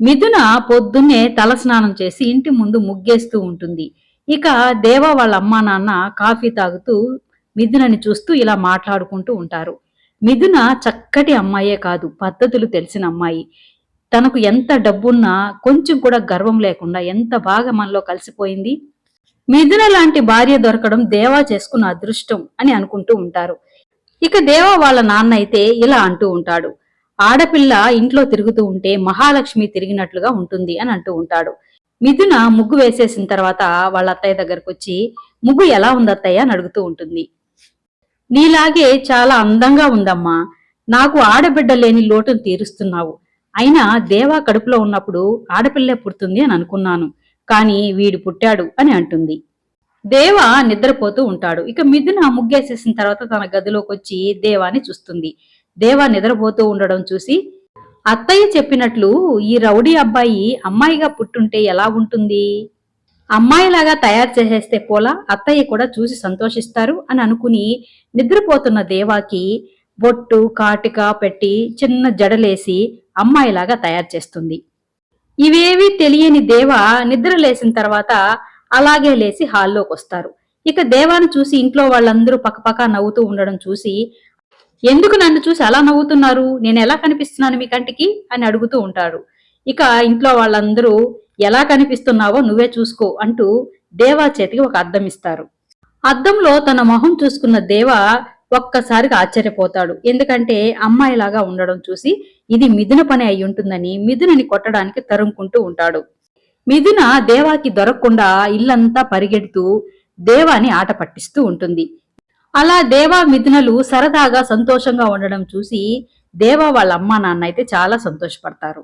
మిథున పొద్దున్నే తలస్నానం చేసి ఇంటి ముందు ముగ్గేస్తూ ఉంటుంది. ఇక దేవ వాళ్ళ అమ్మా నాన్న కాఫీ తాగుతూ మిథునని చూస్తూ ఇలా మాట్లాడుకుంటూ ఉంటారు. మిథున చక్కటి అమ్మాయే కాదు పద్ధతులు తెలిసిన అమ్మాయి. తనకు ఎంత డబ్బున్నా కొంచెం కూడా గర్వం లేకుండా ఎంత బాగా మనలో కలిసిపోయింది? మిథున లాంటి భార్య దొరకడం దేవా చేసుకున్న అదృష్టం అని అనుకుంటూ ఉంటారు. ఇక దేవా వాళ్ళ నాన్న అయితే ఇలా అంటూ ఉంటాడు. ఆడపిల్ల ఇంట్లో తిరుగుతూ ఉంటే మహాలక్ష్మి తిరిగినట్లుగా ఉంటుంది అని అంటూ ఉంటాడు. మిథున ముగ్గు వేసేసిన తర్వాత వాళ్ళ అత్తయ్య దగ్గరకు వచ్చి ముగ్గు ఎలా ఉంది అత్తయ్య అని అడుగుతూ ఉంటుంది. నీలాగే చాలా అందంగా ఉందమ్మా. నాకు ఆడబిడ్డ లేని లోటును తీరుస్తున్నావు. అయినా దేవా కడుపులో ఉన్నప్పుడు ఆడపిల్లే పుడుతుంది అని అనుకున్నాను. కానీ వీడు పుట్టాడు అని అంటుంది. దేవ నిద్రపోతూ ఉంటాడు. ఇక మిథున ముగ్గేసేసిన తర్వాత తన గదిలోకి వచ్చి దేవాని చూస్తుంది. దేవా నిద్రపోతూ ఉండడం చూసి అత్తయ్య చెప్పినట్లు ఈ రౌడీ అబ్బాయి అమ్మాయిగా పుట్టుంటే ఎలా ఉంటుంది? అమ్మాయిలాగా తయారు చేసేస్తే పోలా అత్తయ్య కూడా చూసి సంతోషిస్తారు అని అనుకుని నిద్రపోతున్న దేవాకి బొట్టు కాటిక పెట్టి చిన్న జడలేసి అమ్మాయిలాగా తయారు చేస్తుంది. ఇవేవి తెలియని దేవ నిద్ర లేసిన తర్వాత అలాగే లేచి హాల్లోకి వస్తారు ఇక దేవాను చూసి ఇంట్లో వాళ్ళందరూ పక్కపక్క నవ్వుతూ ఉండడం చూసి ఎందుకు నన్ను చూసి అలా నవ్వుతున్నారు? నేను ఎలా కనిపిస్తున్నాను మీ కంటికి? అని అడుగుతూ ఉంటాడు. ఇక ఇంట్లో వాళ్ళందరూ ఎలా కనిపిస్తున్నావో నువ్వే చూసుకో అంటూ దేవా చేతికి ఒక అద్దం ఇస్తారు. అద్దంలో తన మొహం చూసుకున్న దేవ ఒక్కసారిగా ఆశ్చర్యపోతాడు. ఎందుకంటే అమ్మాయిలాగా ఉండడం చూసి ఇది మిథున పని అయి ఉంటుందని మిథునని కొట్టడానికి తరుముకుంటూ ఉంటాడు. మిథున దేవాకి దొరకకుండా ఇల్లంతా పరిగెడుతూ దేవాని ఆట పట్టిస్తూ ఉంటుంది. అలా దేవా మిథునలు సరదాగా సంతోషంగా ఉండడం చూసి దేవా వాళ్ళ అమ్మా నాన్న అయితే చాలా సంతోషపడతారు.